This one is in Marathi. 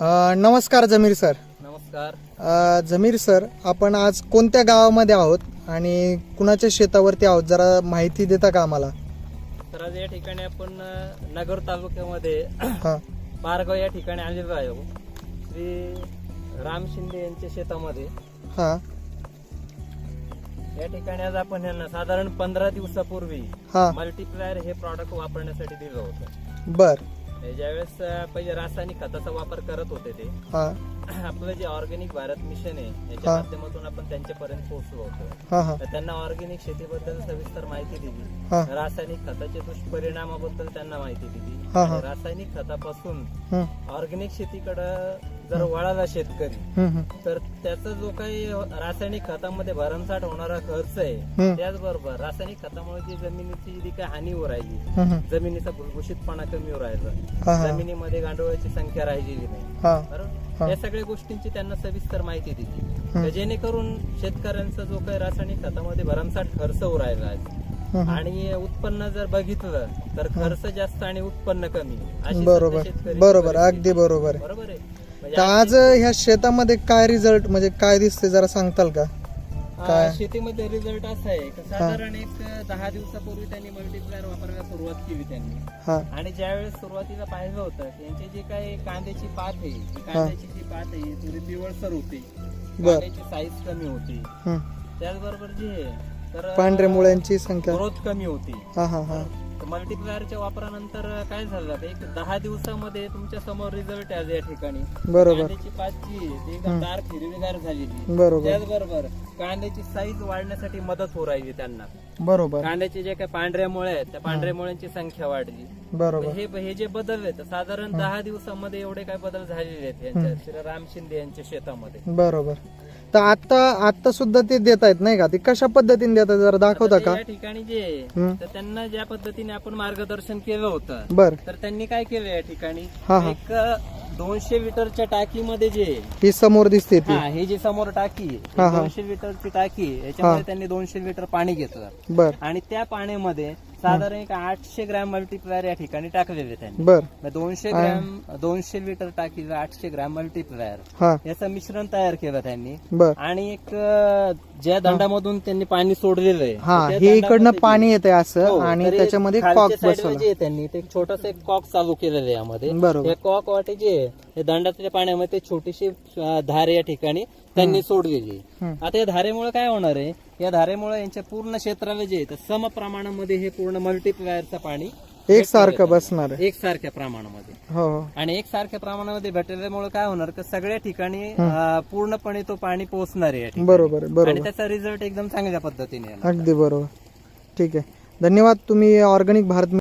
अ, नमस्कार जमीर सर. नमस्कार. अ, जमीर सर आपण आज कोणत्या गावामध्ये आहोत आणि कुणाच्या शेतावरती आहोत? जरा माहिती देता का आम्हाला? तर आज या ठिकाणी आपण अ, नगर तालुक्यामध्ये हा. पारगाव या ठिकाणी आलेलो आहे श्री राम शिंदे यांच्या शेतामध्ये. हा. या ठिकाणी आज आपण यांना साधारण पंधरा दिवसापूर्वी हा. मल्टीप्लायर हे प्रॉडक्ट वापरण्यासाठी दिलं होतं. बर. ज्यावेळेस पहिले रासायनिक खताचा वापर करत होते ते हा. आपलं जे ऑर्गॅनिक भारत मिशन आहे याच्या. माध्यमातून आपण त्यांच्यापर्यंत पोहोचलो होतो. तर त्यांना ऑर्गॅनिक शेतीबद्दल सविस्तर माहिती दिली. रासायनिक खताच्या दुष्परिणामाबद्दल त्यांना माहिती दिली. रासायनिक खतापासून ऑर्गॅनिक शेतीकडे जर वळाला शेतकरी हम्म. तर त्याचा जो काही रासायनिक खतामध्ये भरमसाठ होणारा खर्च आहे. त्याचबरोबर रासायनिक खतामुळे जी जमिनीची जी काही हानी होऊ राहिली हम्म, हम्म. जमिनीचा भुसभुशीतपणा कमी होऊ राहिला हा जमिनीमध्ये गांडोळाची संख्या राहिलेली नाही हा बरोबर. या सगळ्या गोष्टींची त्यांना सविस्तर माहिती दिली. तर जेणेकरून शेतकऱ्यांचा जो काही रासायनिक खतामध्ये भरमसाठ खर्च होऊ राहिला आहे हम्म, हम्म. आणि उत्पन्न जर बघितलं तर खर्च जास्त आणि उत्पन्न कमी अशी बरोबर बरोबर. अगदी बरोबर आहे बरोबर आहे तर आज ह्या शेतामध्ये काय रिझल्ट म्हणजे काय दिसते जरा सांगताल का? काय? शेतीमध्ये रिझल्ट असा आहे की साधारण एक दहा दिवसापूर्वी त्यांनी मल्टीप्लायर वापरायला सुरुवात केली त्यांनी. आणि ज्यावेळेस सुरुवातीला पाहिलं होतं यांची जी काही कांद्याची पात आहे कांद्याची जी पात आहे थोडी पिवळसर होती. कांद्याची साईज कमी होती. त्याचबरोबर जी आहे तर पांढऱ्या मुळ्यांची संख्या. ग्रोथ कमी होती. मल्टीप्लायरच्या वापरानंतर काय झालं एक दहा दिवसामध्ये तुमच्यासमोर रिझल्ट आहे या ठिकाणी. बरोबर. कांद्याची आहे ती एकदम डार्क हिरवीगार झालेली बरोबर. त्याचबरोबर कांद्याची साईज वाढण्यासाठी मदत होऊ राहिली त्यांना. बरोबर. कांद्याचे जे काही पांढऱ्या मुळे आहेत त्या पांढऱ्या मुळ्यांची संख्या वाढली. बरोबर. हे हे जे बदल आहेत साधारण दहा दिवसामध्ये एवढे काय बदल झालेले आहेत यांच्या श्री राम शिंदे यांच्या शेतामध्ये. बरोबर. तर आता आता सुद्धा ते देत आहेत नाही का? ते कशा पद्धतीने देतात जरा दाखवता का? या ठिकाणी जे. तर त्यांना ज्या पद्धतीने आपण मार्गदर्शन केलं होतं बर. तर त्यांनी काय केलं या ठिकाणी? हा, हा. एक दोनशे लिटरच्या टाकीमध्ये जे ही समोर दिसते ती. हा हे जे समोर टाकी आहे, हा, ही. हा. दोनशे लिटरची टाकी आहे, याच्यामध्ये त्यांनी दोनशे लिटर पाणी घेतलं. बर. आणि त्या पाण्यामध्ये साधारण एक आठशे ग्रॅम मल्टीप्लायर या ठिकाणी टाकलेले त्यांनी. बर. मग दोनशे ग्रॅम दोनशे लिटर टाकीला आठशे ग्रॅम मल्टीप्लायर. हा. याचं मिश्रण तयार केलं त्यांनी. बर. आणि एक ज्या दंडामधून त्यांनी पाणी सोडलेलं आहे हा त्या हे इकडनं दंडामध्ये पाणी येते हो, असं आणि तरी त्याच्यामध्ये खालच्या कॉक side ला बसवलं. जे आहे त्यांनी ते छोटस एक कॉक चालू केलेलं आहे यामध्ये. बरोबर. हे कॉक वाटे जे आहे हे दंडाच्या पाण्यामध्ये छोटीशी अं, धार या ठिकाणी त्यांनी सोडलेली आहे. हम्म. आता या धारेमुळे काय होणार आहे? या धारेमुळे यांच्या पूर्ण क्षेत्राला जे आहे सम प्रमाणामध्ये हे पूर्ण मल्टीप्लायरचं पाणी एक सारखं बसणार आहे. एकसारख्या प्रमाणामध्ये. हो हो. आणि एकसारख्या प्रमाणामध्ये भेटल्यामुळे काय होणार की सगळ्या ठिकाणी अं, पूर्णपणे तो पाणी पोहोचणार आहे या ठिकाणी. बरोबर आहे, आणि बरोबर त्याचा रिझल्ट एकदम चांगल्या पद्धतीने येणार. अगदी बरोबर. ठीक आहे. धन्यवाद तुम्ही ऑर्गॅनिक भारत